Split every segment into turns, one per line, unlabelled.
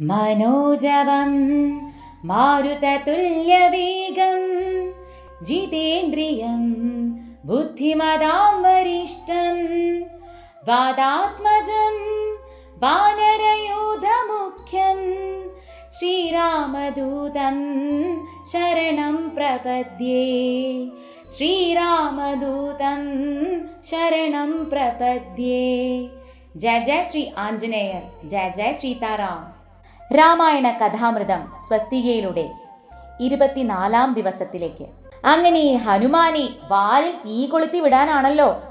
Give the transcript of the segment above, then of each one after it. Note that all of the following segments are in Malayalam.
मनोजवं मारुततुल्यवेगं जितेन्द्रियं बुद्धिमदां वरिष्ठं वादात्मजं वानरं श्रीरामदूतं शरणं प्रपद्ये श्रीरामदूतं शरणं प्रपद्ये जय जय श्री आञ्जनेयर् जय जय सीताराम രാമായണ കഥാമൃതം സ്വസ്തികയിലൂടെ ഇരുപത്തിനാലാം ദിവസത്തിലേക്ക്. അങ്ങനെ ഹനുമാനെ വാലിൽ തീ കൊളുത്തി വിടാനാണല്ലോ.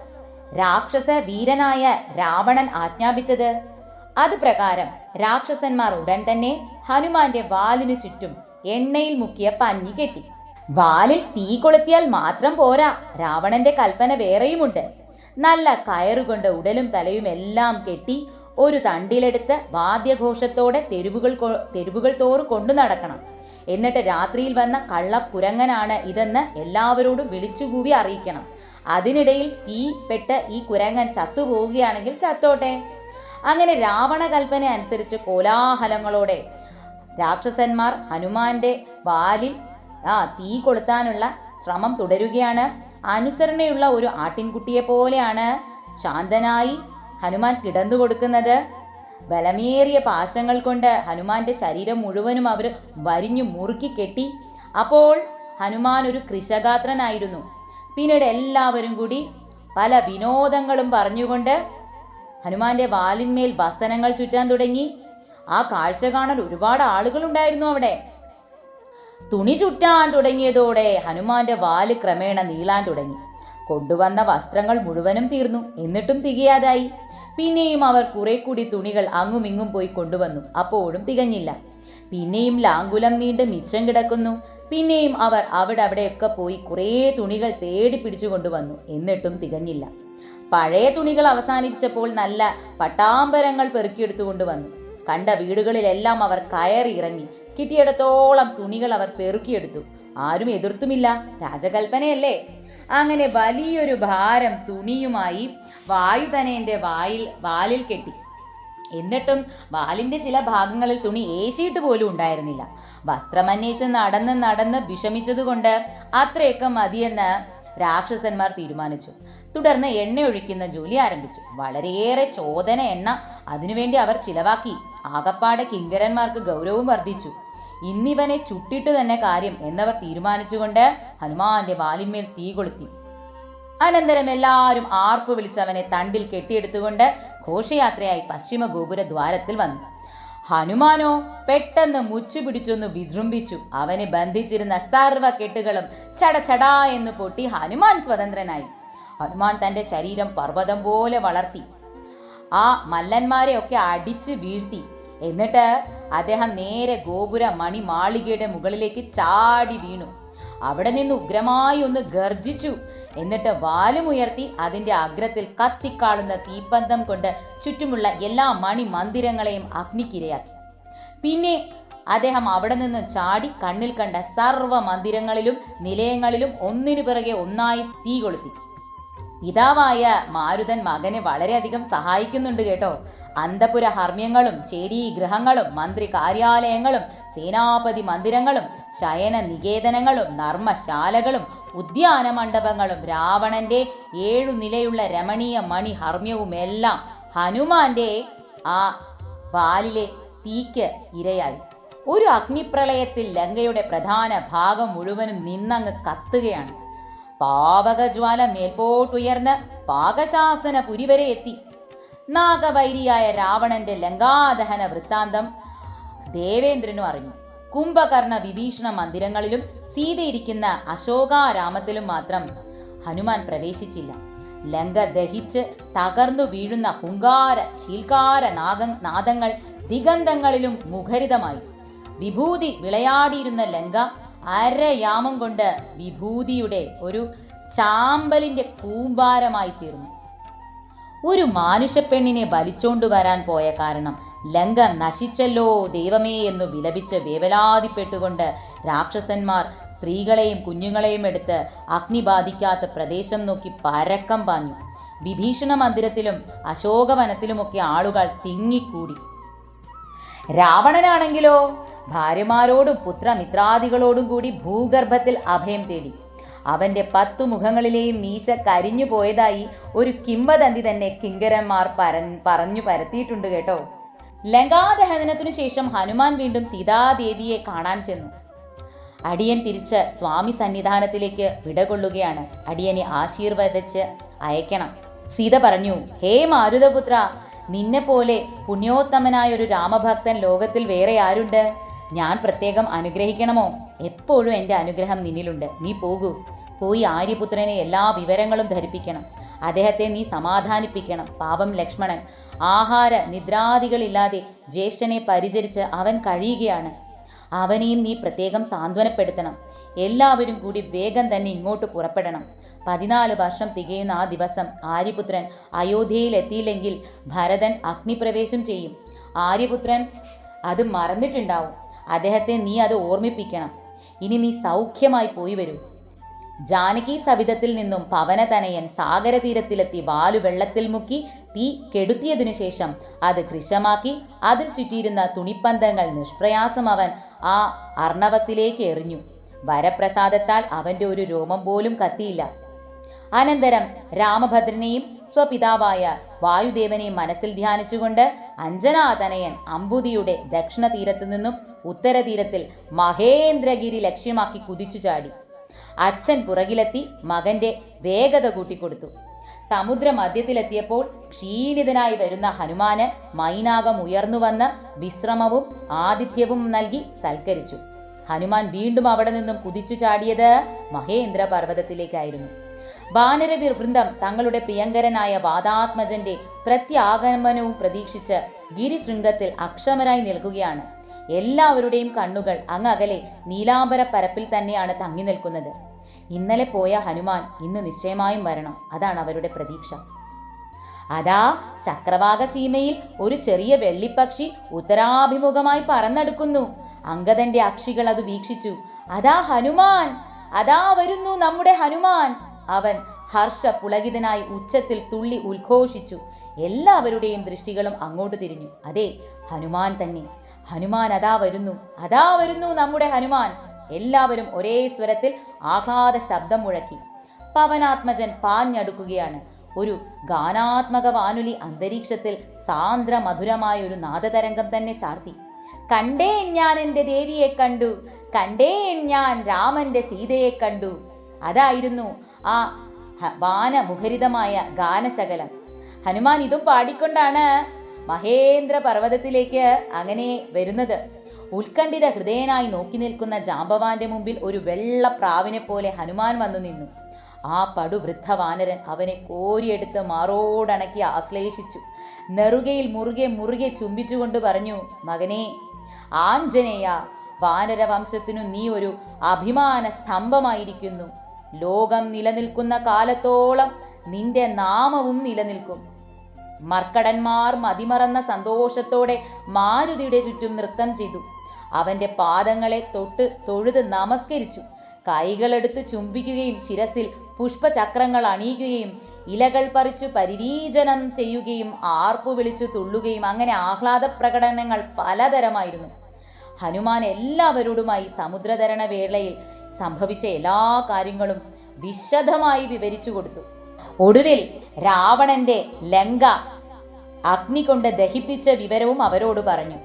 രാക്ഷസ വീരനായ രാവണൻ ആജ്ഞാപിച്ചത്. അത് പ്രകാരം രാക്ഷസന്മാർ ഉടൻ തന്നെ ഹനുമാന്റെ വാലിനു ചുറ്റും എണ്ണയിൽ മുക്കിയ പഞ്ഞി കെട്ടി. വാലിൽ തീ കൊളുത്തിയാൽ മാത്രം പോരാ. രാവണന്റെ കൽപ്പന വേറെയുമുണ്ട്. നല്ല കയറുകൊണ്ട് ഉടലും തലയും എല്ലാം കെട്ടി ഒരു തണ്ടിലെടുത്ത് വാദ്യഘോഷത്തോടെ തെരുവുകൾ തെരുവുകൾ തോറും കൊണ്ടു നടക്കണം. എന്നിട്ട് രാത്രിയിൽ വന്ന കള്ളക്കുരങ്ങനാണ് ഇതെന്ന് എല്ലാവരോടും വിളിച്ചുകൂവി അറിയിക്കണം. അതിനിടയിൽ തീ പെട്ട് ഈ കുരങ്ങൻ ചത്തുപോവുകയാണെങ്കിൽ ചത്തോട്ടെ? അങ്ങനെ രാവണ കൽപ്പന അനുസരിച്ച് കോലാഹലങ്ങളോടെ രാക്ഷസന്മാർ ഹനുമാന്റെ വാലിൽ ആ തീ കൊളുത്താനുള്ള ശ്രമം തുടരുകയാണ്. അനുസരണയുള്ള ഒരു ആട്ടിൻകുട്ടിയെ പോലെയാണ് ശാന്തനായി ഹനുമാൻ കിടന്നു കൊടുക്കുന്നത്. ബലമേറിയ പാശങ്ങൾ കൊണ്ട് ഹനുമാന്റെ ശരീരം മുഴുവനും അവർ വരിഞ്ഞു മുറുക്കി കെട്ടി. അപ്പോൾ ഹനുമാൻ ഒരു കൃഷഗാത്രനായിരുന്നു പിന്നീട് എല്ലാവരും കൂടി പല വിനോദങ്ങളും പറഞ്ഞുകൊണ്ട് ഹനുമാന്റെ വാലിന്മേൽ വസനങ്ങൾ ചുറ്റാൻ തുടങ്ങി. ആ കാഴ്ച കാണാൻ ഒരുപാട് ആളുകളുണ്ടായിരുന്നു അവിടെ. തുണി ചുറ്റാൻ തുടങ്ങിയതോടെ ഹനുമാന്റെ വാൽ ക്രമേണ നീളാൻ തുടങ്ങി. കൊണ്ടുവന്ന വസ്ത്രങ്ങൾ മുഴുവനും തീർന്നു. എന്നിട്ടും തികയാതായി. പിന്നെയും അവർ കുറെ കൂടി തുണികൾ അങ്ങുമിങ്ങും പോയി കൊണ്ടുവന്നു. അപ്പോഴും തികഞ്ഞില്ല. പിന്നെയും ലാങ്കുലം നീണ്ട് മിച്ചം കിടക്കുന്നു. പിന്നെയും അവർ അവിടെ അവിടെയൊക്കെ പോയി കുറേ തുണികൾ തേടി പിടിച്ചു കൊണ്ടുവന്നു. എന്നിട്ടും തികഞ്ഞില്ല. പഴയ തുണികൾ അവസാനിച്ചപ്പോൾ നല്ല പട്ടാമ്പരങ്ങൾ പെറുക്കിയെടുത്തുകൊണ്ട് വന്നു കണ്ട വീടുകളിലെല്ലാം അവർ കയറി ഇറങ്ങി. കിട്ടിയിടത്തോളം തുണികൾ അവർ പെറുക്കിയെടുത്തു. ആരും എതിർത്തുമില്ല. രാജകൽപ്പനയല്ലേ അങ്ങനെ വലിയൊരു ഭാരം തുണിയുമായി വായുധനേന്റെ വായിൽ വാലിൽ കെട്ടി. എന്നിട്ടും വാലിന്റെ ചില ഭാഗങ്ങളിൽ തുണി ഏശിയിട്ട് പോലും ഉണ്ടായിരുന്നില്ല. വസ്ത്രമന്വേഷിച്ച് നടന്ന് നടന്ന് വിഷമിച്ചതുകൊണ്ട് അത്രയൊക്കെ മതിയെന്ന് രാക്ഷസന്മാർ തീരുമാനിച്ചു. തുടർന്ന് എണ്ണ ഒഴിക്കുന്ന ജോലി ആരംഭിച്ചു. വളരെയേറെ ചോദന എണ്ണ അതിനുവേണ്ടി അവർ ചിലവാക്കി. ആകപ്പാടെ കിങ്കരന്മാർക്ക് ഗൗരവം വർദ്ധിച്ചു. ഇന്നിവനെ ചുട്ടിട്ട് തന്നെ കാര്യം എന്നവർ തീരുമാനിച്ചുകൊണ്ട് ഹനുമാന്റെ വാലിന്മേൽ തീ കൊളുത്തി. അനന്തരം എല്ലാവരും ആർപ്പ് വിളിച്ച് അവനെ തണ്ടിൽ കെട്ടിയെടുത്തുകൊണ്ട് ഘോഷയാത്രയായി പശ്ചിമ ഗോപുര ദ്വാരത്തിൽ വന്നു. ഹനുമാനോ പെട്ടെന്ന് മുച്ചു പിടിച്ചൊന്ന് വിജൃംഭിച്ചു. അവനെ ബന്ധിച്ചിരുന്ന സർവ കെട്ടുകളും ചടചടാ എന്ന് പൊട്ടി ഹനുമാൻ സ്വതന്ത്രനായി. ഹനുമാൻ തന്റെ ശരീരം പർവതം പോലെ വളർത്തി. ആ മല്ലന്മാരെയൊക്കെ അടിച്ച് വീഴ്ത്തി. എന്നിട്ട് അദ്ദേഹം നേരെ ഗോപുര മണി മാളികയുടെ മുകളിലേക്ക് ചാടി വീണു. അവിടെ നിന്ന് ഉഗ്രമായി ഒന്ന് ഗർജിച്ചു. എന്നിട്ട് വാലുമുയർത്തി അതിന്റെ അഗ്രത്തിൽ കത്തിക്കാളുന്ന തീപ്പന്തം കൊണ്ട് ചുറ്റുമുള്ള എല്ലാ മണി മന്ദിരങ്ങളെയും അഗ്നിക്കിരയാക്കി. പിന്നെ അദ്ദേഹം അവിടെ നിന്ന് ചാടി കണ്ണിൽ കണ്ട സർവ മന്ദിരങ്ങളിലും നിലയങ്ങളിലും ഒന്നിനു പിറകെ ഒന്നായി തീ കൊളുത്തി. പിതാവായ മാരുതൻ മകനെ വളരെയധികം സഹായിക്കുന്നുണ്ട് കേട്ടോ. അന്തപുര ഹർമ്മ്യങ്ങളും ചേടീ ഗൃഹങ്ങളും മന്ത്രി കാര്യാലയങ്ങളും സേനാപതി മന്ദിരങ്ങളും ശയന നികേതനങ്ങളും നർമ്മശാലകളും ഉദ്യാന മണ്ഡപങ്ങളും രാവണന്റെ ഏഴു നിലയുള്ള രമണീയ മണി ഹർമ്മ്യവുമെല്ലാം ഹനുമാന്റെ ആ വാലിലെ തീക്ക് ഇരയായി. ഒരു അഗ്നിപ്രളയത്തിൽ ലങ്കയുടെ പ്രധാന ഭാഗം മുഴുവനും നിന്നങ്ങ് കത്തുകയാണ്. പാവകജ്വാല മേൽപോട്ടുയർന്ന് പാകശാസന പുരി വരെ എത്തി. നാഗവൈരിയായ രാവണന്റെ ലങ്കാദഹന വൃത്താന്തം ദേവേന്ദ്രനും അറിഞ്ഞു. കുംഭകർണ വിഭീഷണ മന്ദിരങ്ങളിലും സീതയിരിക്കുന്ന അശോകാരാമത്തിലും മാത്രം ഹനുമാൻ പ്രവേശിച്ചില്ല. ലങ്ക ദഹിച്ച് തകർന്നു വീഴുന്ന ഹുങ്കാര ശീൽക്കാര നാഗ നാദങ്ങൾ ദിഗന്ധങ്ങളിലും മുഖരിതമായി. വിഭൂതി വിളയാടിയിരുന്ന ലങ്ക അരയാമം കൊണ്ട് വിഭൂതിയുടെ ഒരു ചാമ്പലിന്റെ കൂമ്പാരമായി തീർന്നു ഒരു മാനുഷപ്പെണ്ണിനെ വലിച്ചോണ്ടു വരാൻ പോയ കാരണം ലങ്ക നശിച്ചല്ലോ ദൈവമേ എന്ന് വിലപിച്ച് വേവലാതിപ്പെട്ടുകൊണ്ട് രാക്ഷസന്മാർ സ്ത്രീകളെയും കുഞ്ഞുങ്ങളെയും എടുത്ത് അഗ്നി ബാധിക്കാത്ത പ്രദേശം നോക്കി പരക്കം പാഞ്ഞു. വിഭീഷണ മന്ദിരത്തിലും അശോകവനത്തിലുമൊക്കെ ആളുകൾ തിങ്ങിക്കൂടി. രാവണനാണെങ്കിലോ? ഭാര്യമാരോടും പുത്രമിത്രാദികളോടും കൂടി ഭൂഗർഭത്തിൽ അഭയം തേടി. അവന്റെ പത്തു മുഖങ്ങളിലെയും മീശ കരിഞ്ഞു പോയതായി ഒരു കിംവദന്തി തന്നെ കിങ്കരന്മാർ പറഞ്ഞു പരത്തിയിട്ടുണ്ട് കേട്ടോ. ലങ്കാദഹനത്തിനു ശേഷം ഹനുമാൻ വീണ്ടും സീതാദേവിയെ കാണാൻ ചെന്നു. അടിയൻ തിരിച്ച് സ്വാമി സന്നിധാനത്തിലേക്ക് വിടകൊള്ളുകയാണ്. അടിയനെ ആശീർവദിച്ച് അയക്കണം. സീത പറഞ്ഞു ഹേ മാരുതപുത്ര നിന്നെ പോലെ പുണ്യോത്തമനായ ഒരു രാമഭക്തൻ ലോകത്തിൽ വേറെ ആരുണ്ട്? ഞാൻ പ്രത്യേകം അനുഗ്രഹിക്കണമോ? എപ്പോഴും എന്റെ അനുഗ്രഹം നിന്നിലുണ്ട്. നീ പോകൂ. പോയി ആര്യപുത്രനെ എല്ലാ വിവരങ്ങളും ധരിപ്പിക്കണം. അദ്ദേഹത്തെ നീ സമാധാനിപ്പിക്കണം പാപം ലക്ഷ്മണൻ. ആഹാര നിദ്രാദികളില്ലാതെ ജ്യേഷ്ഠനെ പരിചരിച്ച് അവൻ കഴിയുകയാണ്. അവനെയും നീ പ്രത്യേകം സാന്ത്വനപ്പെടുത്തണം. എല്ലാവരും കൂടി വേഗം തന്നെ ഇങ്ങോട്ട് പുറപ്പെടണം. പതിനാല് വർഷം തികയുന്ന ആ ദിവസം ആര്യപുത്രൻ അയോധ്യയിൽ എത്തിയില്ലെങ്കിൽ ഭരതൻ അഗ്നിപ്രവേശം ചെയ്യും. ആര്യപുത്രൻ അത് മറന്നിട്ടുണ്ടാവും. അദ്ദേഹത്തെ നീ അത് ഓർമ്മിപ്പിക്കണം. ഇനി നീ സൗഖ്യമായി പോയി വരൂ. ജാനകി സവിധത്തിൽ നിന്നും പവനതനയൻ സാഗരതീരത്തിലെത്തി വാലു വെള്ളത്തിൽ മുക്കി തീ കെടുത്തിയതിനു ശേഷം അത് കൃശമാക്കി അതിൽ ചുറ്റിയിരുന്ന തുണിപ്പന്തങ്ങൾ നിഷ്പ്രയാസം അവൻ ആ അർണവത്തിലേക്ക് എറിഞ്ഞു. വരപ്രസാദത്താൽ അവന്റെ ഒരു രോമം പോലും കത്തിയില്ല. അനന്തരം രാമഭദ്രനെയും സ്വപിതാവായ വായുദേവനെയും മനസ്സിൽ ധ്യാനിച്ചുകൊണ്ട് അഞ്ജനാതനയൻ അമ്പുതിയുടെ ദക്ഷിണ തീരത്തു നിന്നും ഉത്തരതീരത്തിൽ മഹേന്ദ്രഗിരി ലക്ഷ്യമാക്കി കുതിച്ചു ചാടി അച്ഛൻ പുറകിലെത്തി മകന്റെ വേഗത കൂട്ടിക്കൊടുത്തു. സമുദ്ര മധ്യത്തിലെത്തിയപ്പോൾ ക്ഷീണിതനായി വരുന്ന ഹനുമാന് മൈനാകം ഉയർന്നു വന്ന് വിശ്രമവും ആതിഥ്യവും നൽകി സൽക്കരിച്ചു. ഹനുമാൻ വീണ്ടും അവിടെ നിന്നും കുതിച്ചു ചാടിയത് മഹേന്ദ്ര പർവതത്തിലേക്കായിരുന്നു വാനരവീർ വൃന്ദം തങ്ങളുടെ പ്രിയങ്കരനായ വാദാത്മജന്റെ പ്രത്യാഗമനവും പ്രതീക്ഷിച്ച് ഗിരിശൃംഗത്തിൽ അക്ഷമരായി നിൽക്കുകയാണ്. എല്ലാവരുടെയും കണ്ണുകൾ അങ്ങകലെ നീലാംബര പരപ്പിൽ തന്നെയാണ് തങ്ങി നിൽക്കുന്നത്. ഇന്നലെ പോയ ഹനുമാൻ ഇന്ന് നിശ്ചയമായും വരണം അതാണ് അവരുടെ പ്രതീക്ഷ. അതാ ചക്രവാക സീമയിൽ ഒരു ചെറിയ വെള്ളിപ്പക്ഷി ഉത്തരാഭിമുഖമായി പറന്നെടുക്കുന്നു. അങ്കദന്റെ അക്ഷികൾ അത് വീക്ഷിച്ചു. അതാ ഹനുമാൻ അതാ വരുന്നു നമ്മുടെ ഹനുമാൻ. അവൻ ഹർഷ പുളകിതനായി ഉച്ചത്തിൽ തുള്ളി ഉദ്ഘോഷിച്ചു എല്ലാവരുടെയും ദൃഷ്ടികളും അങ്ങോട്ട് തിരിഞ്ഞു. അതെ ഹനുമാൻ തന്നെ. ഹനുമാൻ അതാ വരുന്നു അതാ വരുന്നു നമ്മുടെ ഹനുമാൻ. എല്ലാവരും ഒരേ സ്വരത്തിൽ ആഹ്ലാദ ശബ്ദം മുഴക്കി. പവനാത്മജൻ പാഞ്ഞടുക്കുകയാണ്. ഒരു ഗാനാത്മക വാനുലി അന്തരീക്ഷത്തിൽ സാന്ദ്ര മധുരമായ ഒരു നാദതരംഗം തന്നെ ചാർത്തി. കണ്ടേ ഞാൻ എന്റെ ദേവിയെ കണ്ടു കണ്ടേ ഞാൻ രാമന്റെ സീതയെ കണ്ടു. അതായിരുന്നു ആ വാനമുഖരിതമായ ഗാനശകലം. ഹനുമാൻ ഇതും പാടിക്കൊണ്ടാണ് മഹേന്ദ്ര പർവതത്തിലേക്ക് അങ്ങനെ വരുന്നത്. ഉത്കണ്ഠിത ഹൃദയനായി നോക്കി നിൽക്കുന്ന ജാമ്പവാന്റെ മുമ്പിൽ ഒരു വെള്ള പ്രാവിനെ പോലെ ഹനുമാൻ വന്നു നിന്നു. ആ പടുവൃദ്ധ വാനരൻ അവനെ കോരിയെടുത്ത് മാറോടണക്കി ആശ്ലേഷിച്ചു. നെറുകയിൽ മുറുകെ മുറുകെ ചുംബിച്ചുകൊണ്ട് പറഞ്ഞു മകനെ ആഞ്ജനേയ വാനരവംശത്തിനു നീ ഒരു അഭിമാന സ്തംഭമായിരിക്കുന്നു. ലോകം നിലനിൽക്കുന്ന കാലത്തോളം നിന്റെ നാമവും നിലനിൽക്കും. മർക്കടന്മാർ മതിമറന്ന സന്തോഷത്തോടെ മാരുതിയുടെ ചുറ്റും നൃത്തം ചെയ്തു. അവന്റെ പാദങ്ങളെ തൊട്ട് തൊഴുത് നമസ്കരിച്ചു. കൈകളെടുത്ത് ചുംബിക്കുകയും ശിരസിൽ പുഷ്പചക്രങ്ങൾ അണിയുകയും ഇലകൾ പറിച്ചു പരിരീചനം ചെയ്യുകയും ആർപ്പു വിളിച്ചു തുള്ളുകയും അങ്ങനെ ആഹ്ലാദ പ്രകടനങ്ങൾ പലതരമായിരുന്നു. ഹനുമാൻ എല്ലാവരോടുമായി സമുദ്രതരണ വേളയിൽ സംഭവിച്ച എല്ലാ കാര്യങ്ങളും വിശദമായി വിവരിച്ചു കൊടുത്തു. ഒടുവിൽ രാവണന്റെ ലങ്ക അഗ്നി കൊണ്ട് ദഹിപ്പിച്ച വിവരവും അവരോട് പറഞ്ഞു.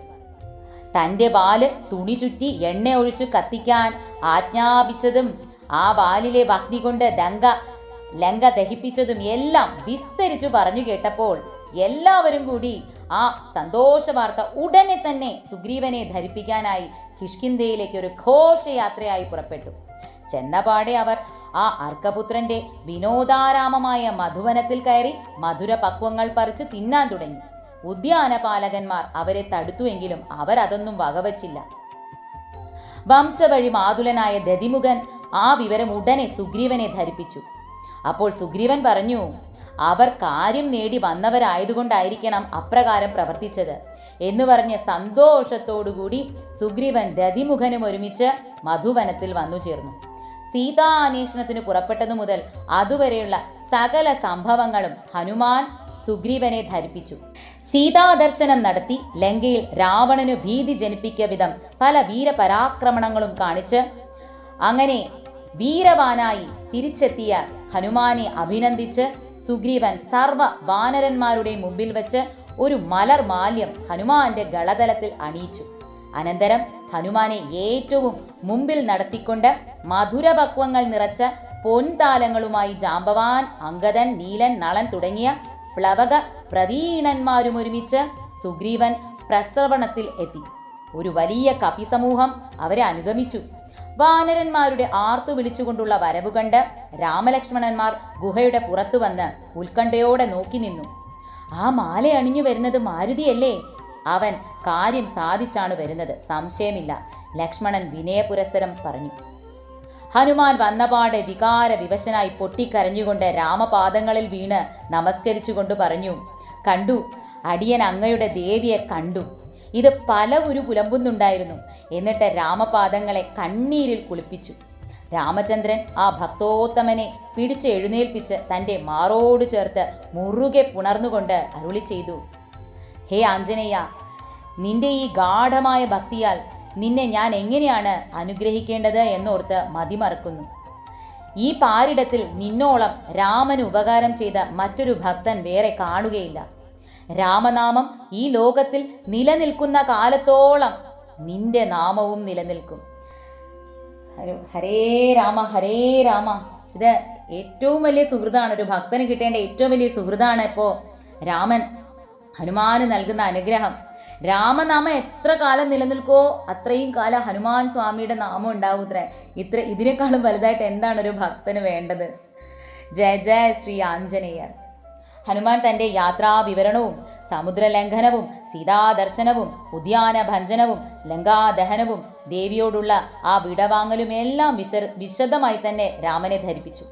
തന്റെ വാൽ തുണി ചുറ്റി എണ്ണ ഒഴിച്ചു കത്തിക്കാൻ ആജ്ഞാപിച്ചതും ആ വാലിലെ അഗ്നി കൊണ്ട് ദങ്ക ലങ്ക ദഹിപ്പിച്ചതും എല്ലാം വിസ്തരിച്ചു പറഞ്ഞു കേട്ടപ്പോൾ എല്ലാവരും കൂടി ആ സന്തോഷ വാർത്ത ഉടനെ തന്നെ സുഗ്രീവനെ ധരിപ്പിക്കാനായി കിഷ്കിന്ധയിലേക്ക് ഒരു ഘോഷയാത്രയായി പുറപ്പെട്ടു. ചെന്നപാടെ അവർ ആ അർക്കപുത്രന്റെ വിനോദാരാമമായ മധുവനത്തിൽ കയറി മധുര പക്വങ്ങൾ പറിച്ച് തിന്നാൻ തുടങ്ങി. ഉദ്യാനപാലകന്മാർ അവരെ തടുത്തുവെങ്കിലും അവരതൊന്നും വകവച്ചില്ല. വംശവഴി മാതുലനായ ദതിമുഖൻ ആ വിവരം ഉടനെ സുഗ്രീവനെ ധരിപ്പിച്ചു. അപ്പോൾ സുഗ്രീവൻ പറഞ്ഞു അവർ കാര്യം നേടി വന്നവരായതുകൊണ്ടായിരിക്കണം അപ്രകാരം പ്രവർത്തിച്ചത് എന്ന് പറഞ്ഞ് സന്തോഷത്തോടുകൂടി സുഗ്രീവൻ ദതിമുഖനും ഒരുമിച്ച് മധുവനത്തിൽ വന്നു ചേർന്നു സീതാന്വേഷണത്തിന് പുറപ്പെട്ടതു മുതൽ അതുവരെയുള്ള സകല സംഭവങ്ങളും ഹനുമാൻ സുഗ്രീവനെ ധരിപ്പിച്ചു. സീതാദർശനം നടത്തി ലങ്കയിൽ രാവണന് ഭീതി ജനിപ്പിക്ക വിധം പല വീരപരാക്രമണങ്ങളും കാണിച്ച് അങ്ങനെ വീരവാനായി തിരിച്ചെത്തിയ ഹനുമാനെ അഭിനന്ദിച്ച് സുഗ്രീവൻ സർവ വാനരന്മാരുടെ മുമ്പിൽ വച്ച് ഒരു മലർ മാല്യം ഹനുമാന്റെ ഗളതലത്തിൽ അണിയിച്ചു. അനന്തരം ഹനുമാനെ ഏറ്റവും മുമ്പിൽ നടത്തിക്കൊണ്ട് മധുരപക്വങ്ങൾ നിറച്ച പൊൻതാലങ്ങളുമായി ജാമ്പവാൻ അങ്കദൻ നീലൻ നളൻ തുടങ്ങിയ പ്ലവക പ്രവീണന്മാരും ഒരുമിച്ച് സുഗ്രീവൻ പ്രസ്രവണത്തിൽ എത്തി. ഒരു വലിയ കപിസമൂഹം അവരെ അനുഗമിച്ചു. വാനരന്മാരുടെ ആർത്തു വിളിച്ചുകൊണ്ടുള്ള വരവ് കണ്ട് രാമലക്ഷ്മണന്മാർ ഗുഹയുടെ പുറത്തു വന്ന് ഉത്കണ്ഠയോടെ നോക്കി നിന്നു. ആ മാല അണിഞ്ഞു വരുന്നത് മാരുതിയല്ലേ? അവൻ കാര്യം സാധിച്ചാണ് വരുന്നത്. സംശയമില്ല. ലക്ഷ്മണൻ വിനയപുരസരം പറഞ്ഞു. ഹനുമാൻ വന്നപാടെ വികാര വിവശനായി പൊട്ടിക്കരഞ്ഞുകൊണ്ട് രാമപാദങ്ങളിൽ വീണ് നമസ്കരിച്ചുകൊണ്ട് പറഞ്ഞു കണ്ടു അടിയൻ അങ്ങയുടെ ദേവിയെ കണ്ടു. ഇത് പല ഒരു പുലമ്പുന്നുണ്ടായിരുന്നു. എന്നിട്ട് രാമപാദങ്ങളെ കണ്ണീരിൽ കുളിപ്പിച്ചു. രാമചന്ദ്രൻ ആ ഭക്തോത്തമനെ പിടിച്ച് എഴുന്നേൽപ്പിച്ച് തന്റെ മാറോട് ചേർത്ത് മുറുകെ പുണർന്നുകൊണ്ട് അരുളി ചെയ്തു. ഹേ ആഞ്ജനേയ നിന്റെ ഈ ഗാഠമായ ഭക്തിയാൽ നിന്നെ ഞാൻ എങ്ങനെയാണ് അനുഗ്രഹിക്കേണ്ടത് എന്നോർത്ത് മതിമറക്കുന്നു. ഈ പാരിടത്തിൽ നിന്നോളം രാമന് ഉപകാരം ചെയ്ത മറ്റൊരു ഭക്തൻ വേറെ കാണുകയില്ല. രാമനാമം ഈ ലോകത്തിൽ നിലനിൽക്കുന്ന കാലത്തോളം നിന്റെ നാമവും നിലനിൽക്കും. ഹരേ രാമ ഹരേ രാമ. ഇത് ഏറ്റവും വലിയ സുഹൃതാണ്. ഒരു ഭക്തന് കിട്ടേണ്ട ഏറ്റവും വലിയ സുഹൃതാണ് ഇപ്പോൾ രാമൻ. ഹനുമാന് നൽകുന്ന അനുഗ്രഹം. രാമനാമം എത്ര കാലം നിലനിൽക്കോ അത്രയും കാലം ഹനുമാൻ സ്വാമിയുടെ നാമം ഉണ്ടാവൂത്രേ. ഇത്ര ഇതിനേക്കാളും വലുതായിട്ട് എന്താണ് ഒരു ഭക്തന് വേണ്ടത്? ജയ ജയ ശ്രീ ആഞ്ജനേയർ. ഹനുമാൻ തന്റെ യാത്രാ വിവരണവും സമുദ്രലംഘനവും സീതാദർശനവും ഉദ്യാന ഭഞ്ജനവും ലങ്കാദഹനവും ദേവിയോടുള്ള ആ വിടവാങ്ങലും എല്ലാം വിശ വിശദമായി തന്നെ രാമനെ ധരിപ്പിച്ചു.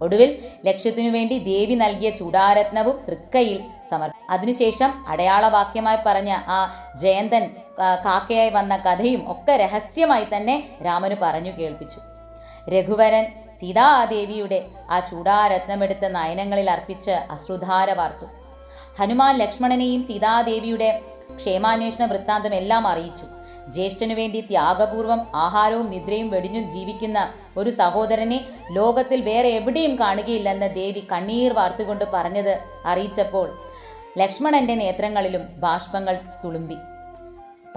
ഒടുവിൽ ലക്ഷ്യത്തിനു വേണ്ടി ദേവി നൽകിയ ചൂടാരത്നവും തൃക്കയിൽ സമർപ്പിച്ചു അതിനുശേഷം അടയാളവാക്യമായി പറഞ്ഞ ആ ജയന്തൻ കാക്കയായി വന്ന കഥയും ഒക്കെ രഹസ്യമായി തന്നെ രാമന് പറഞ്ഞു കേൾപ്പിച്ചു. രഘുവരൻ സീതാദേവിയുടെ ആ ചൂടാരത്നമെടുത്ത നയനങ്ങളിൽ അർപ്പിച്ച് അശ്രുധാര വാർത്തു. ഹനുമാൻ ലക്ഷ്മണനെയും സീതാദേവിയുടെ ക്ഷേമാന്വേഷണ വൃത്താന്തം എല്ലാം അറിയിച്ചു. ജ്യേഷ്ഠനു വേണ്ടി ത്യാഗപൂർവം ആഹാരവും നിദ്രയും വെടിഞ്ഞും ജീവിക്കുന്ന ഒരു സഹോദരനെ ലോകത്തിൽ വേറെ എവിടെയും കാണുകയില്ലെന്ന് ദേവി കണ്ണീർ വാർത്തുകൊണ്ട് പറഞ്ഞത് അറിയിച്ചപ്പോൾ ലക്ഷ്മണന്റെ നേത്രങ്ങളിലും ബാഷ്പങ്ങൾ തുളുമ്പി.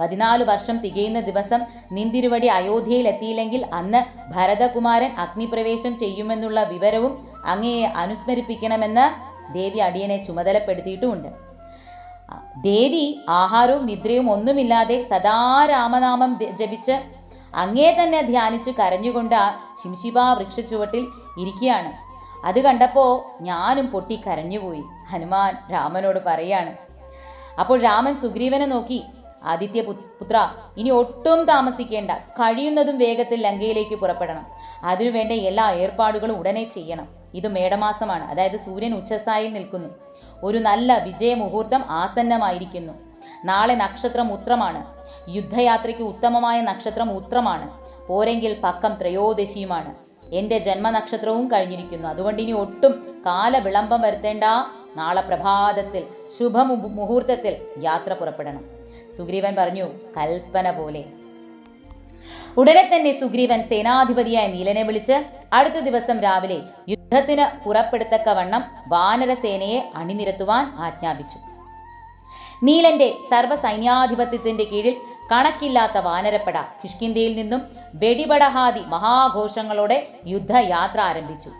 പതിനാല് വർഷം തികയുന്ന ദിവസം നിന്തിരുവടി അയോധ്യയിൽ എത്തിയില്ലെങ്കിൽ അന്ന് ഭരതകുമാരൻ അഗ്നിപ്രവേശം ചെയ്യുമെന്നുള്ള വിവരവും അങ്ങയെ അനുസ്മരിപ്പിക്കണമെന്ന് ദേവി അടിയനെ ചുമതലപ്പെടുത്തിയിട്ടുമുണ്ട്. ദേവി ആഹാരവും നിദ്രയും ഒന്നുമില്ലാതെ സദാ രാമനാമം ജപിച്ച് അങ്ങേ തന്നെ ധ്യാനിച്ച് കരഞ്ഞുകൊണ്ട് ആ ശിംശിബ വൃക്ഷച്ചുവട്ടിൽ ഇരിക്കുകയാണ്. അത് കണ്ടപ്പോൾ ഞാനും പൊട്ടി കരഞ്ഞുപോയി ഹനുമാൻ രാമനോട് പറയാണ് അപ്പോൾ രാമൻ സുഗ്രീവനെ നോക്കി. ആദിത്യ പുത്ര ഇനി ഒട്ടും താമസിക്കേണ്ട. കഴിയുന്നതും വേഗത്തിൽ ലങ്കയിലേക്ക് പുറപ്പെടണം. അതിനുവേണ്ട എല്ലാ ഏർപ്പാടുകളും ഉടനെ ചെയ്യണം. ഇത് മേടമാസമാണ്. അതായത് സൂര്യൻ ഉച്ചസ്ഥായിൽ നിൽക്കുന്നു. ഒരു നല്ല വിജയമുഹൂർത്തം ആസന്നമായിരിക്കുന്നു. നാളെ നക്ഷത്രം ഉത്രമാണ്. യുദ്ധയാത്രയ്ക്ക് ഉത്തമമായ നക്ഷത്രം ഉത്രമാണ്. പോരെങ്കിൽ പക്കം ത്രയോദശിയുമാണ്. എന്റെ ജന്മനക്ഷത്രവും കഴിഞ്ഞിരിക്കുന്നു. അതുകൊണ്ട് ഇനി ഒട്ടും കാലവിളംബം വരുത്തേണ്ട. നാളെ പ്രഭാതത്തിൽ ശുഭ മുഹൂർത്തത്തിൽ യാത്ര പുറപ്പെടണം. സുഗ്രീവൻ പറഞ്ഞു കൽപ്പന പോലെ. ഉടനെ തന്നെ സുഗ്രീവൻ സേനാധിപതിയായ നീലനെ വിളിച്ച് അടുത്ത ദിവസം രാവിലെ യുദ്ധത്തിന് പുറപ്പെടുത്തക്കവണ്ണം വാനരസേനയെ അണിനിരത്തുവാൻ ആജ്ഞാപിച്ചു. നീലന്റെ സർവസൈന്യാധിപത്യത്തിന്റെ കീഴിൽ കണക്കില്ലാത്ത വാനരപ്പട കിഷ്കിന്തിയിൽ നിന്നും വെടിപടഹാദി മഹാഘോഷങ്ങളോടെ യുദ്ധയാത്ര ആരംഭിച്ചു.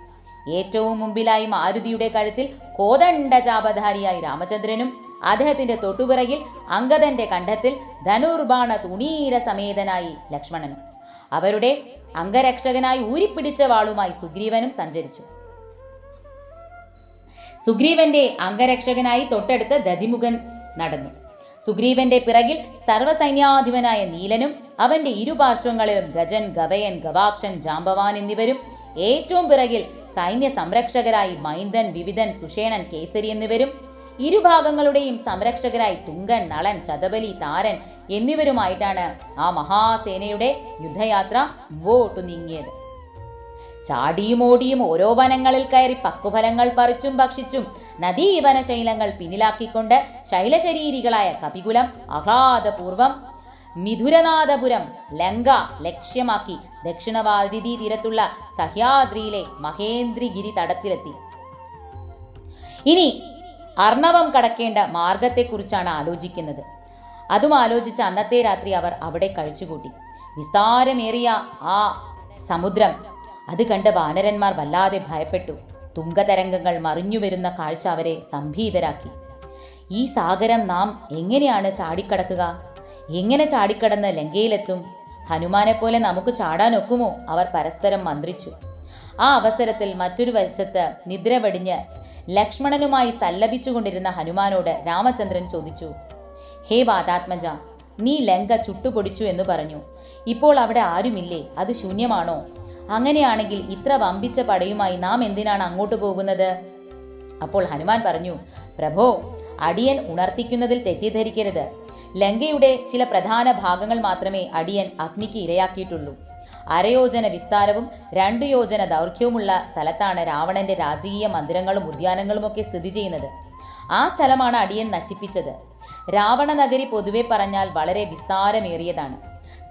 ഏറ്റവും മുമ്പിലായി മാരുതിയുടെ കഴുത്തിൽ കോതണ്ടചാപധാരിയായി രാമചന്ദ്രനും അദ്ദേഹത്തിന്റെ തൊട്ടുപിറകിൽ അങ്കദന്റെ കണ്ഠത്തിൽ ധനുർബാണ തുണീര സമേതനായി ലക്ഷ്മണനും. അവരുടെ അംഗരക്ഷകനായി ഊരിപ്പിടിച്ച വാളുമായി സുഗ്രീവനും സഞ്ചരിച്ചു. സുഗ്രീവന്റെ അംഗരക്ഷകനായി തൊട്ടടുത്ത് ദതിമുഖൻ നടന്നു. സുഗ്രീവന്റെ പിറകിൽ സർവസൈന്യാധിപനായ നീലനും അവന്റെ ഇരുപാർശ്വങ്ങളിലും ഗജൻ ഗവയൻ ഗവാക്ഷൻ ജാമ്പവാൻ എന്നിവരും ഏറ്റവും പിറകിൽ സൈന്യ സംരക്ഷകരായി മൈന്ദൻ വിവിധൻ സുഷേണൻ കേസരി എന്നിവരും ഇരുഭാഗങ്ങളുടെയും സംരക്ഷകരായി തുങ്കൻ നളൻ ശതബലി താരൻ എന്നിവരുമായിട്ടാണ് ആ മഹാസേനയുടെ യുദ്ധയാത്ര വോട്ടു നീങ്ങിയത്. ചാടിയും ഓടിയും ഓരോ വനങ്ങളിൽ കയറി പക്കുഫലങ്ങൾ പറിച്ചും ഭക്ഷിച്ചും നദീവന വനശൈലങ്ങൾ പിന്നിലാക്കിക്കൊണ്ട് ശൈലശരീരികളായ കപികുലം ആഹ്ലാദപൂർവം മിഥുരനാഥപുരം ലങ്ക ലക്ഷ്യമാക്കി ദക്ഷിണവാരിധി തീരത്തുള്ള സഹ്യാദ്രിയിലെ മഹേന്ദ്രിഗിരി തടത്തിലെത്തി. ഇനി അർണവം കടക്കേണ്ട മാർഗത്തെക്കുറിച്ചാണ് ആലോചിക്കുന്നത്. അതും ആലോചിച്ച് അന്നത്തെ രാത്രി അവർ അവിടെ കഴിച്ചുകൂട്ടി. വിസ്താരമേറിയ ആ സമുദ്രം അത് കണ്ട് വാനരന്മാർ വല്ലാതെ ഭയപ്പെട്ടു. തുങ്കതരംഗങ്ങൾ മറിഞ്ഞു വരുന്ന കാഴ്ച അവരെ സംഭീതരാക്കി. ഈ സാഗരം നാം എങ്ങനെയാണ് ചാടിക്കടക്കുക? എങ്ങനെ ചാടിക്കടന്ന് ലങ്കയിലെത്തും? ഹനുമാനെ പോലെ നമുക്ക് ചാടാനൊക്കുമോ? അവർ പരസ്പരം മന്ത്രിച്ചു. ആ അവസരത്തിൽ മറ്റൊരു വശത്ത് നിദ്ര വെടിഞ്ഞ് ലക്ഷ്മണനുമായി സല്ലപിച്ചുകൊണ്ടിരുന്ന ഹനുമാനോട് രാമചന്ദ്രൻ ചോദിച്ചു ഹേ വാതാത്മജ നീ ലങ്ക ചുട്ടുപൊടിച്ചു എന്ന് പറഞ്ഞു. ഇപ്പോൾ അവിടെ ആരുമില്ലേ? അത് ശൂന്യമാണോ? അങ്ങനെയാണെങ്കിൽ ഇത്ര വമ്പിച്ച പടയുമായി നാം എന്തിനാണ് അങ്ങോട്ട് പോകുന്നത്? അപ്പോൾ ഹനുമാൻ പറഞ്ഞു പ്രഭോ അടിയൻ ഉണർത്തിക്കുന്നതിൽ തെറ്റിദ്ധരിക്കരുത്. ലങ്കയുടെ ചില പ്രധാന ഭാഗങ്ങൾ മാത്രമേ അടിയൻ അഗ്നിക്ക് ഇരയാക്കിയിട്ടുള്ളൂ. അരയോജന വിസ്താരവും രണ്ടു യോജന ദൗർഘ്യവുമുള്ള സ്ഥലത്താണ് രാവണന്റെ രാജകീയ മന്ദിരങ്ങളും ഉദ്യാനങ്ങളുമൊക്കെ സ്ഥിതി ചെയ്യുന്നത്. ആ സ്ഥലമാണ് അടിയൻ നശിപ്പിച്ചത്. രാവണ നഗരി പൊതുവെ പറഞ്ഞാൽ വളരെ വിസ്താരമേറിയതാണ്.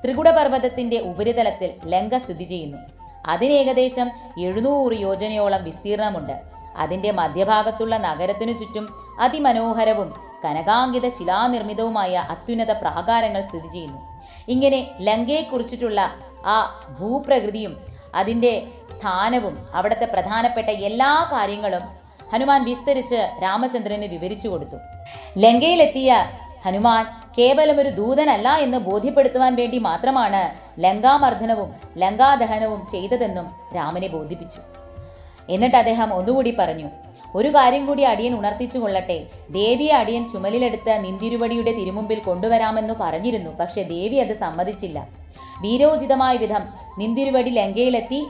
ത്രികുടപർവതത്തിന്റെ ഉപരിതലത്തിൽ ലങ്ക സ്ഥിതി ചെയ്യുന്നു. അതിന് ഏകദേശം എഴുന്നൂറ് യോജനയോളം വിസ്തീർണമുണ്ട്. അതിന്റെ മധ്യഭാഗത്തുള്ള നഗരത്തിനു ചുറ്റും അതിമനോഹരവും കനകാങ്കിത ശിലാനിർമ്മിതവുമായ അത്യുന്നത പ്രാകാരങ്ങൾ സ്ഥിതി ചെയ്യുന്നു. ഇങ്ങനെ ലങ്കയെക്കുറിച്ചിട്ടുള്ള ആ ഭൂപ്രകൃതിയും അതിന്റെ സ്ഥാനവും അവിടുത്തെ പ്രധാനപ്പെട്ട എല്ലാ കാര്യങ്ങളും ഹനുമാൻ വിസ്തരിച്ച് രാമചന്ദ്രന് വിവരിച്ചു കൊടുത്തു. ലങ്കയിലെത്തിയ ഹനുമാൻ കേവലം ഒരു ദൂതനല്ല എന്ന് ബോധ്യപ്പെടുത്തുവാൻ വേണ്ടി മാത്രമാണ് ലങ്കാമർദ്ദനവും ലങ്കാദഹനവും ചെയ്തതെന്നും രാമനെ ബോധിപ്പിച്ചു. എന്നിട്ട് അദ്ദേഹം ഒന്നുകൂടി പറഞ്ഞു ഒരു കാര്യം കൂടി അടിയൻ ഉണർത്തിച്ചു കൊള്ളട്ടെ. ദേവിയെ അടിയൻ ചുമലിലെടുത്ത് നിന്തിരുവടിയുടെ തിരുമുമ്പിൽ കൊണ്ടുവരാമെന്ന് പറഞ്ഞിരുന്നു പക്ഷെ ദേവി അത് സമ്മതിച്ചില്ല. വീരോചിതമായ വിധം നിന്തിരുവടി ലങ്കയിലെത്തി.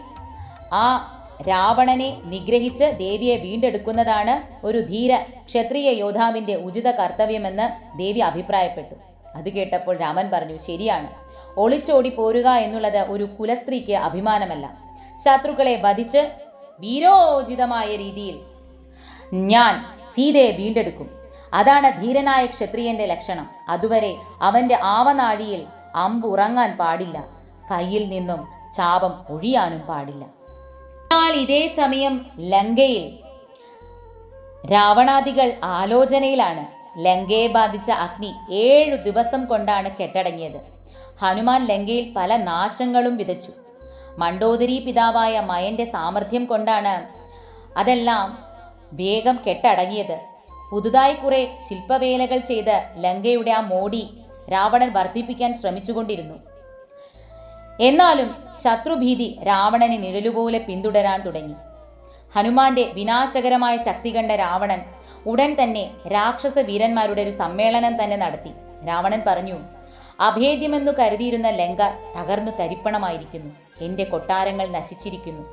ആ രാവണനെ നിഗ്രഹിച്ച് ദേവിയെ വീണ്ടെടുക്കുന്നതാണ് ഒരു ധീര ക്ഷത്രിയ യോദ്ധാവിന്റെ ഉചിത കർത്തവ്യമെന്ന് ദേവി അഭിപ്രായപ്പെട്ടു. അത് കേട്ടപ്പോൾ രാമൻ പറഞ്ഞു ശരിയാണ്. ഒളിച്ചോടി പോരുക എന്നുള്ളത് ഒരു കുലസ്ത്രീക്ക് അഭിമാനമല്ല. ശത്രുക്കളെ വധിച്ച് വീരോചിതമായ രീതിയിൽ ഞാൻ സീതയെ വീണ്ടെടുക്കും. അതാണ് ധീരനായ ക്ഷത്രിയന്റെ ലക്ഷണം. അതുവരെ അവന്റെ ആവനാഴിയിൽ അമ്പുറങ്ങാൻ പാടില്ല. കയ്യിൽ നിന്നും ചാപം ഒഴിയാനും പാടില്ല. എന്നാൽ ഇതേ സമയം ലങ്കയിൽ രാവണാദികൾ ആലോചനയിലാണ്. ലങ്കയെ ബാധിച്ച അഗ്നി ഏഴു ദിവസം കൊണ്ടാണ് കെട്ടടങ്ങിയത്. ഹനുമാൻ ലങ്കയിൽ പല നാശങ്ങളും വിതച്ചു. മണ്ടോദരി പിതാവായ മയന്റെ സാമർഥ്യം കൊണ്ടാണ് അതെല്ലാം വേഗം കെട്ടടങ്ങിയത്. പുതുതായി കുറെ ശില്പവേലകൾ ചെയ്ത് ലങ്കയുടെ ആ മോടി രാവണൻ വർദ്ധിപ്പിക്കാൻ ശ്രമിച്ചുകൊണ്ടിരുന്നു. എന്നാലും ശത്രുഭീതി രാവണനെ നിഴലുപോലെ പിന്തുടരാൻ തുടങ്ങി. ഹനുമാന്റെ വിനാശകരമായ ശക്തി കണ്ട രാവണൻ ഉടൻ തന്നെ രാക്ഷസ വീരന്മാരുടെ ഒരു സമ്മേളനം തന്നെ നടത്തി. രാവണൻ പറഞ്ഞു അഭേദ്യമെന്നു കരുതിയിരുന്ന ലങ്ക തകർന്നു തരിപ്പണമായിരിക്കുന്നു. എന്റെ കൊട്ടാരങ്ങൾ നശിച്ചിരിക്കുന്നു.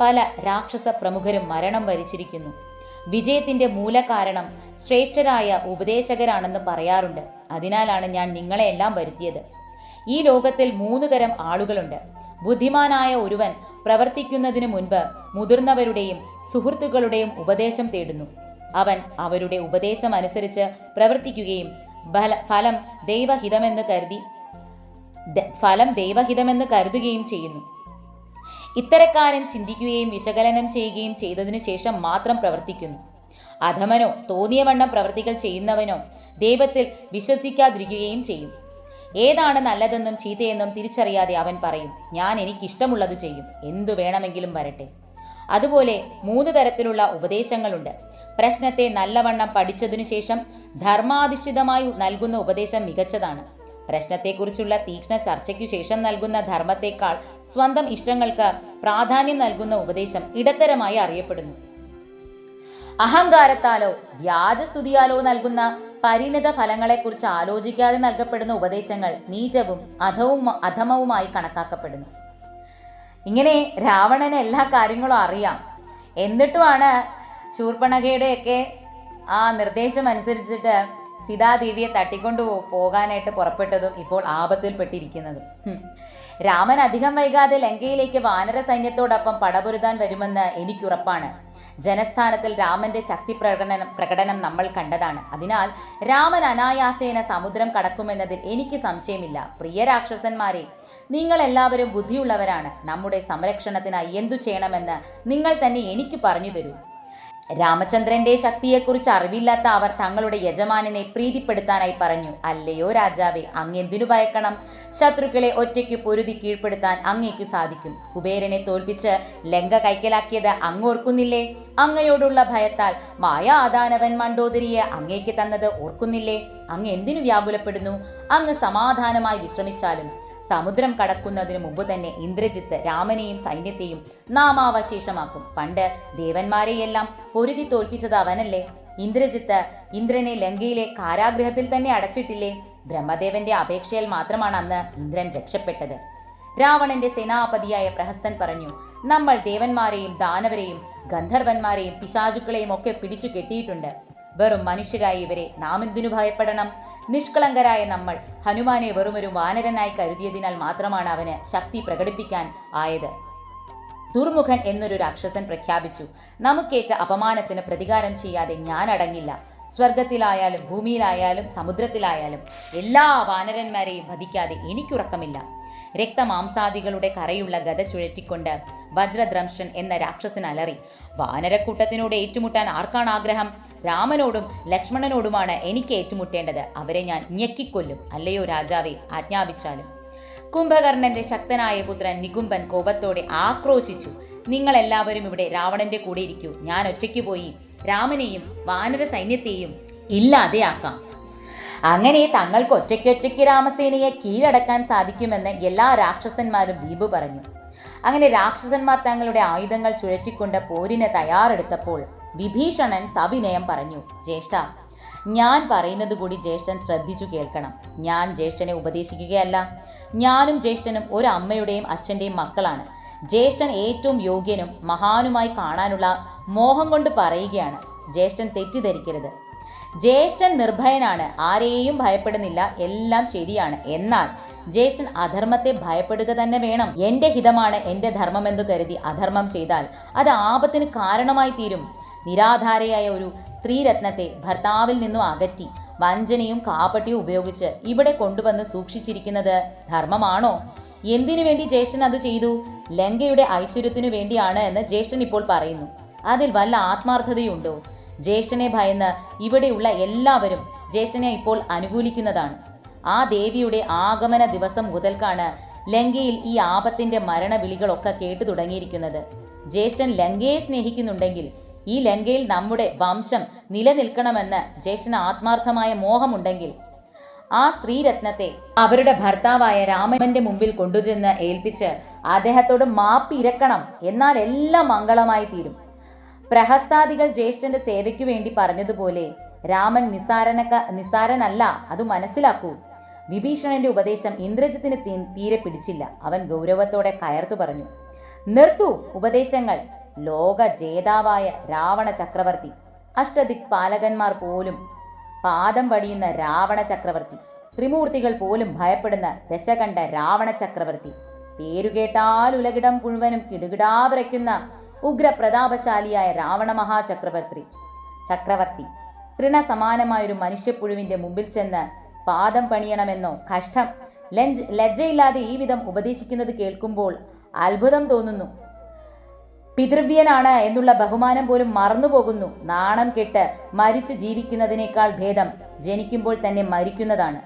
പല രാക്ഷസ പ്രമുഖരും മരണം വരിച്ചിരിക്കുന്നു. വിജയത്തിന്റെ മൂലകാരണം ശ്രേഷ്ഠരായ ഉപദേശകരാണെന്ന് പറയാറുണ്ട്. അതിനാലാണ് ഞാൻ നിങ്ങളെയെല്ലാം വരുത്തിയത്. ഈ ലോകത്തിൽ മൂന്ന് തരം ആളുകളുണ്ട്. ബുദ്ധിമാനായ ഒരുവൻ പ്രവർത്തിക്കുന്നതിനു മുൻപ് മുതിർന്നവരുടെയും സുഹൃത്തുക്കളുടെയും ഉപദേശം തേടുന്നു. അവൻ അവരുടെ ഉപദേശം അനുസരിച്ച് പ്രവർത്തിക്കുകയും ഫല ഫലം ദൈവഹിതമെന്ന് കരുതി ഫലം ദൈവഹിതമെന്ന് കരുതുകയും ചെയ്യുന്നു. ഇത്തരക്കാരൻ ചിന്തിക്കുകയും വിശകലനം ചെയ്യുകയും ചെയ്തതിനു ശേഷം മാത്രം പ്രവർത്തിക്കുന്നു. അധമനോ തോന്നിയ വണ്ണം പ്രവർത്തികൾ ചെയ്യുന്നവനോ ദൈവത്തിൽ വിശ്വസിക്കാതിരിക്കുകയും ചെയ്യും. ഏതാണ് നല്ലതെന്നും ചീത്തയെന്നും തിരിച്ചറിയാതെ അവൻ പറയും ഞാൻ എനിക്കിഷ്ടമുള്ളത് ചെയ്യും. എന്തു വേണമെങ്കിലും വരട്ടെ. അതുപോലെ മൂന്ന് തരത്തിലുള്ള ഉപദേശങ്ങളുണ്ട്. പ്രശ്നത്തെ നല്ലവണ്ണം പഠിച്ചതിനു ശേഷം ധർമാധിഷ്ഠിതമായി നൽകുന്ന ഉപദേശം മികച്ചതാണ്. പ്രശ്നത്തെക്കുറിച്ചുള്ള തീക്ഷ്ണ ചർച്ചയ്ക്കു ശേഷം നൽകുന്ന ധർമ്മത്തെക്കാൾ സ്വന്തം ഇഷ്ടങ്ങൾക്ക് പ്രാധാന്യം നൽകുന്ന ഉപദേശം ഇടത്തരമായി അറിയപ്പെടുന്നു. അഹങ്കാരത്താലോ വ്യാജസ്തുതിയാലോ നൽകുന്ന പരിണിത ഫലങ്ങളെക്കുറിച്ച് ആലോചിക്കാതെ നൽകപ്പെടുന്ന ഉപദേശങ്ങൾ നീചവും അധവും അധമവുമായി കണക്കാക്കപ്പെടുന്നു. ഇങ്ങനെ രാവണന് എല്ലാ കാര്യങ്ങളും അറിയാം. എന്നിട്ടുമാണ് ശൂർപ്പണകയുടെയൊക്കെ ആ നിർദ്ദേശം അനുസരിച്ചിട്ട് സീതാദേവിയെ തട്ടിക്കൊണ്ടു പോകാനായിട്ട് പുറപ്പെട്ടതും ഇപ്പോൾ ആപത്തിൽപ്പെട്ടിരിക്കുന്നതും. രാമൻ അധികം വൈകാതെ ലങ്കയിലേക്ക് വാനര സൈന്യത്തോടൊപ്പം പടപൊരുതാൻ വരുമെന്ന് എനിക്കുറപ്പാണ്. ജനസ്ഥാനത്തിൽ രാമന്റെ ശക്തി പ്രകടനം പ്രകടനം നമ്മൾ കണ്ടതാണ്. അതിനാൽ രാമൻ അനായാസേന സമുദ്രം കടക്കുമെന്നതിൽ എനിക്ക് സംശയമില്ല. പ്രിയ രാക്ഷസന്മാരെ നിങ്ങൾ എല്ലാവരും ബുദ്ധിയുള്ളവരാണ്. നമ്മുടെ സംരക്ഷണത്തിനായി എന്തു ചെയ്യണമെന്ന് നിങ്ങൾ തന്നെ എനിക്ക് പറഞ്ഞു തരൂ. രാമചന്ദ്രന്റെ ശക്തിയെക്കുറിച്ച് അറിവില്ലാത്ത അവർ തങ്ങളുടെ യജമാനനെ പ്രീതിപ്പെടുത്താനായി പറഞ്ഞു അല്ലയോ രാജാവേ അങ്ങെന്തിനു ഭയക്കണം? ശത്രുക്കളെ ഒറ്റയ്ക്ക് പൊരുതി കീഴ്പ്പെടുത്താൻ അങ്ങേക്കു സാധിക്കും. കുബേരനെ തോൽപ്പിച്ച് ലങ്ക കൈക്കലാക്കിയത് അങ്ങോർക്കുന്നില്ലേ അങ്ങയോടുള്ള ഭയത്താൽ മായ ആദാനവൻ മണ്ടോദരിയെ അങ്ങേക്ക് തന്നത് ഓർക്കുന്നില്ലേ? അങ്ങ് എന്തിനു വ്യാകുലപ്പെടുന്നു? അങ്ങ് സമാധാനമായി വിശ്രമിച്ചാലും സമുദ്രം കടക്കുന്നതിനു മുമ്പ് തന്നെ ഇന്ദ്രജിത്ത് രാമനെയും സൈന്യത്തെയും നാമാവശേഷമാക്കും. പണ്ട് ദേവന്മാരെയെല്ലാം പൊരുതി തോൽപ്പിച്ചത് അവനല്ലേ? ഇന്ദ്രജിത്ത് ഇന്ദ്രനെ ലങ്കയിലെ കാരാഗ്രഹത്തിൽ തന്നെ അടച്ചിട്ടില്ലേ? ബ്രഹ്മദേവന്റെ അപേക്ഷയിൽ മാത്രമാണ് അന്ന് ഇന്ദ്രൻ രക്ഷപ്പെട്ടത്. രാവണന്റെ സേനാപതിയായ പ്രഹസ്തൻ പറഞ്ഞു നമ്മൾ ദേവന്മാരെയും ദാനവരെയും ഗന്ധർവന്മാരെയും പിശാചുക്കളെയും ഒക്കെ പിടിച്ചു കെട്ടിയിട്ടുണ്ട്. വെറും മനുഷ്യരായി ഇവരെ നാം എന്തിനു ഭയപ്പെടണം? നിഷ്കളങ്കരായ നമ്മൾ ഹനുമാനെ വെറുമൊരു വാനരനായി കരുതിയതിനാൽ മാത്രമാണ് അവന് ശക്തി പ്രകടിപ്പിക്കാൻ ആയത്. ദുർമുഖൻ എന്നൊരു രാക്ഷസൻ പ്രഖ്യാപിച്ചു നമുക്കേറ്റ അപമാനത്തിന് പ്രതികാരം ചെയ്യാതെ ഞാൻ അടങ്ങില്ല. സ്വർഗത്തിലായാലും ഭൂമിയിലായാലും സമുദ്രത്തിലായാലും എല്ലാ വാനരന്മാരെയും വധിക്കാതെ എനിക്കുറക്കമില്ല. രക്തമാംസാദികളുടെ കരയുള്ള ഗത ചുഴറ്റിക്കൊണ്ട് വജ്രദ്രംശൻ എന്ന രാക്ഷസൻ അലറി. വാനരക്കൂട്ടത്തിനോട് ഏറ്റുമുട്ടാൻ ആർക്കാണ് ആഗ്രഹം? രാമനോടും ലക്ഷ്മണനോടുമാണ് എനിക്ക് ഏറ്റുമുട്ടേണ്ടത്. അവരെ ഞാൻ ഞെക്കിക്കൊല്ലും. അല്ലയോ രാജാവെ ആജ്ഞാപിച്ചാലും. കുംഭകർണന്റെ ശക്തനായ പുത്രൻ നികുംബൻ കോപത്തോടെ ആക്രോശിച്ചു. നിങ്ങൾ എല്ലാവരും ഇവിടെ രാവണന്റെ കൂടെ ഇരിക്കൂ. ഞാൻ ഒറ്റയ്ക്ക് പോയി രാമനെയും വാനര സൈന്യത്തെയും ഇല്ലാതെയാക്കാം. അങ്ങനെ തങ്ങൾക്ക് ഒറ്റയ്ക്കൊറ്റയ്ക്ക് രാമസേനയെ കീഴടക്കാൻ സാധിക്കുമെന്ന് എല്ലാ രാക്ഷസന്മാരും ദീപു പറഞ്ഞു. അങ്ങനെ രാക്ഷസന്മാർ തങ്ങളുടെ ആയുധങ്ങൾ ചുഴറ്റിക്കൊണ്ട് പോരിന് തയ്യാറെടുത്തപ്പോൾ വിഭീഷണൻ സവിനയം പറഞ്ഞു ജ്യേഷ്ഠ ഞാൻ പറയുന്നത് കൂടി ജ്യേഷ്ഠൻ ശ്രദ്ധിച്ചു കേൾക്കണം. ഞാൻ ജ്യേഷ്ഠനെ ഉപദേശിക്കുകയല്ല. ഞാനും ജ്യേഷ്ഠനും ഒരു അമ്മയുടെയും അച്ഛന്റെയും മക്കളാണ്. ജ്യേഷ്ഠൻ ഏറ്റവും യോഗ്യനും മഹാനുമായി കാണാനുള്ള മോഹം കൊണ്ട് പറയുകയാണ്. ജ്യേഷ്ഠൻ തെറ്റിദ്ധരിക്കരുത്. ജ്യേഷ്ഠൻ നിർഭയനാണ്. ആരെയും ഭയപ്പെടുന്നില്ല. എല്ലാം ശരിയാണ്. എന്നാൽ ജ്യേഷ്ഠൻ അധർമ്മത്തെ ഭയപ്പെടുക തന്നെ വേണം. എന്റെ ഹിതമാണ് എന്റെ ധർമ്മമെന്ന് കരുതി അധർമ്മം ചെയ്താൽ അത് ആപത്തിന് കാരണമായി തീരും. നിരാധാരയായ ഒരു സ്ത്രീരത്നത്തെ ഭർത്താവിൽ നിന്നും അകറ്റി വഞ്ചനയും കാപ്പട്ടിയും ഉപയോഗിച്ച് ഇവിടെ കൊണ്ടുവന്ന് സൂക്ഷിച്ചിരിക്കുന്നത് ധർമ്മമാണോ? എന്തിനു വേണ്ടി ജ്യേഷ്ഠൻ അത് ചെയ്തു? ലങ്കയുടെ ഐശ്വര്യത്തിനു വേണ്ടിയാണ് എന്ന് ജ്യേഷ്ഠൻ ഇപ്പോൾ പറയുന്നു. അതിൽ വല്ല ആത്മാർത്ഥതയുണ്ടോ? ജ്യേഷ്ഠനെ ഭയന്ന് ഇവിടെയുള്ള എല്ലാവരും ജ്യേഷ്ഠനെ ഇപ്പോൾ അനുകൂലിക്കുന്നതാണ്. ആ ദേവിയുടെ ആഗമന ദിവസം മുതൽക്കാണ് ലങ്കയിൽ ഈ ആപത്തിന്റെ മരണവിളികളൊക്കെ കേട്ടു തുടങ്ങിയിരിക്കുന്നത്. ജ്യേഷ്ഠൻ ലങ്കയെ സ്നേഹിക്കുന്നുണ്ടെങ്കിൽ ഈ ലങ്കയിൽ നമ്മുടെ വംശം നിലനിൽക്കണമെന്ന് ജ്യേഷ്ഠന് ആത്മാർത്ഥമായ മോഹമുണ്ടെങ്കിൽ ആ സ്ത്രീരത്നത്തെ അവരുടെ ഭർത്താവായ രാമന്റെ മുമ്പിൽ കൊണ്ടുചെന്ന് ഏൽപ്പിച്ച് അദ്ദേഹത്തോട് മാപ്പിരക്കണം എന്നാൽ എല്ലാം മംഗളമായി തീരും. പ്രഹസ്താദികൾ ജ്യേഷ്ഠന്റെ സേവയ്ക്കു വേണ്ടി പറഞ്ഞതുപോലെ രാമൻ നിസാരനക്ക നിസാരനല്ല അത് മനസ്സിലാക്കൂ. വിഭീഷണന്റെ ഉപദേശം ഇന്ദ്രജിത്തിന് തീരെ പിടിച്ചില്ല. അവൻ ഗൗരവത്തോടെ കയർത്തു പറഞ്ഞു നിർത്തു ഉപദേശങ്ങൾ. ലോക ജേതാവായ രാവണ ചക്രവർത്തി അഷ്ടദിക് പാലകന്മാർ പോലും പാദം പടിയുന്ന രാവണ ചക്രവർത്തി ത്രിമൂർത്തികൾ പോലും ഭയപ്പെടുന്ന ദശകണ്ഠ രാവണ ചക്രവർത്തി പേരുകേട്ടാൽ ഉലകിടം മുഴുവനും കിടുകിടാ വിറയ്ക്കുന്ന ഉഗ്രപ്രതാപശാലിയായ രാവണ മഹാചക്രവർത്തി. ചക്രവർത്തി തൃണസമാനമായൊരു മനുഷ്യപ്പുഴുവിന്റെ മുമ്പിൽ ചെന്ന് പാദം പണിയണമെന്നോ കഷ്ടം ലഞ്ച് ലജ്ജയില്ലാതെ ഈ വിധം ഉപദേശിക്കുന്നത് കേൾക്കുമ്പോൾ അത്ഭുതം തോന്നുന്നു. പിതൃവ്യനാണ് എന്നുള്ള ബഹുമാനം പോലും മറന്നുപോകുന്നു. നാണം കെട്ട് മരിച്ചു ജീവിക്കുന്നതിനേക്കാൾ ഭേദം ജനിക്കുമ്പോൾ തന്നെ മരിക്കുന്നതാണ്.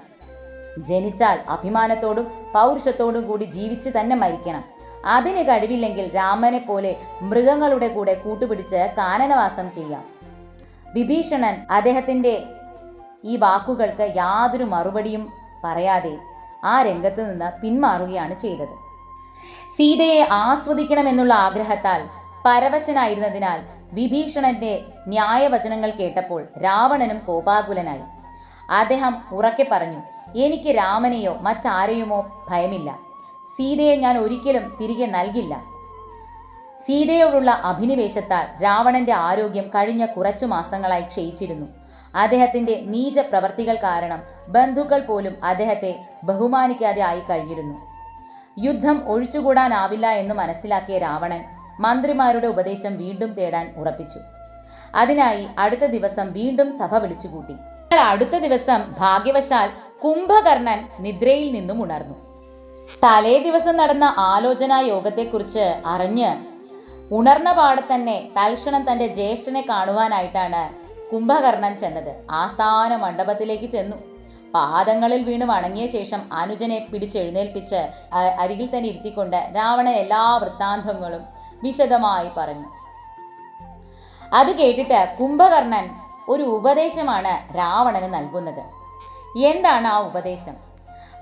ജനിച്ചാൽ അഭിമാനത്തോടും പൗരുഷത്തോടും കൂടി ജീവിച്ച് തന്നെ മരിക്കണം. അതിന് കഴിവില്ലെങ്കിൽ രാമനെ പോലെ മൃഗങ്ങളുടെ കൂടെ കൂട്ടുപിടിച്ച് കാനനവാസം ചെയ്യാം. വിഭീഷണൻ അദ്ദേഹത്തിന്റെ ഈ വാക്കുകൾക്ക് യാതൊരു മറുപടിയും പറയാതെ ആ രംഗത്ത് നിന്ന് പിന്മാറുകയാണ് ചെയ്തത്. സീതയെ ആസ്വദിക്കണമെന്നുള്ള ആഗ്രഹത്താൽ പരവശനായിരുന്നതിനാൽ വിഭീഷണന്റെ ന്യായവചനങ്ങൾ കേട്ടപ്പോൾ രാവണനും കോപാകുലനായി. അദ്ദേഹം ഉറക്കെ പറഞ്ഞു എനിക്ക് രാമനെയോ മറ്റാരെയുമോ ഭയമില്ല. സീതയെ ഞാൻ ഒരിക്കലും തിരികെ നൽകില്ല. സീതയോടുള്ള അഭിനിവേശത്താൽ രാവണന്റെ ആരോഗ്യം കഴിഞ്ഞ കുറച്ചു മാസങ്ങളായി ക്ഷയിച്ചിരുന്നു. അദ്ദേഹത്തിന്റെ നീച പ്രവർത്തികൾ കാരണം ബന്ധുക്കൾ പോലും അദ്ദേഹത്തെ ബഹുമാനിക്കാതെ ആയി കഴിഞ്ഞിരുന്നു. യുദ്ധം ഒഴിച്ചുകൂടാനാവില്ല എന്ന് മനസ്സിലാക്കിയ രാവണൻ മന്ത്രിമാരുടെ ഉപദേശം വീണ്ടും തേടാൻ ഉറപ്പിച്ചു. അതിനായി അടുത്ത ദിവസം വീണ്ടും സഭ വിളിച്ചുകൂട്ടി. അടുത്ത ദിവസം ഭാഗ്യവശാൽ കുംഭകർണൻ നിദ്രയിൽ നിന്നും ഉണർന്നു. തലേ ദിവസം നടന്ന ആലോചനാ യോഗത്തെക്കുറിച്ച് അറിഞ്ഞ് ഉണർന്ന പാടെ തന്നെ തൽക്ഷണം തന്റെ ജ്യേഷ്ഠനെ കാണുവാനായിട്ടാണ് കുംഭകർണൻ ചെന്നത്. ആസ്ഥാന മണ്ഡപത്തിലേക്ക് ചെന്നു. പാദങ്ങളിൽ വീണ് വണങ്ങിയ ശേഷം അനുജനെ പിടിച്ചെഴുന്നേൽപ്പിച്ച് അരികിൽ തന്നെ ഇരുത്തിക്കൊണ്ട് രാവണൻ എല്ലാ വൃത്താന്തങ്ങളും വിശദമായി പറഞ്ഞു. അത് കേട്ടിട്ട് കുംഭകർണൻ ഒരു ഉപദേശമാണ് രാവണന് നൽകുന്നത്. എന്താണ് ആ ഉപദേശം?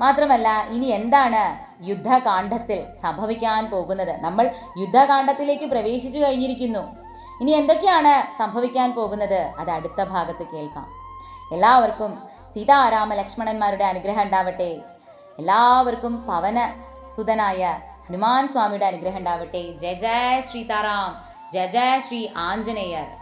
മാത്രമല്ല ഇനി എന്താണ് യുദ്ധകാന്ഡത്തിൽ സംഭവിക്കാൻ പോകുന്നത്? നമ്മൾ യുദ്ധകാന്ഡത്തിലേക്ക് പ്രവേശിച്ചു കഴിഞ്ഞിരിക്കുന്നു. ഇനി എന്തൊക്കെയാണ് സംഭവിക്കാൻ പോകുന്നത്? അത് അടുത്ത ഭാഗത്ത് കേൾക്കാം. എല്ലാവർക്കും സീതാരാമ ലക്ഷ്മണന്മാരുടെ അനുഗ്രഹം ഉണ്ടാവട്ടെ. എല്ലാവർക്കും പവന സുതനായ ഹനുമാൻ സ്വാമിയുടെ അനുഗ്രഹം ഉണ്ടാവട്ടെ. ജയ ജയ ശ്രീതാറാം. ജയ ജയ ശ്രീ ആഞ്ജനേയർ.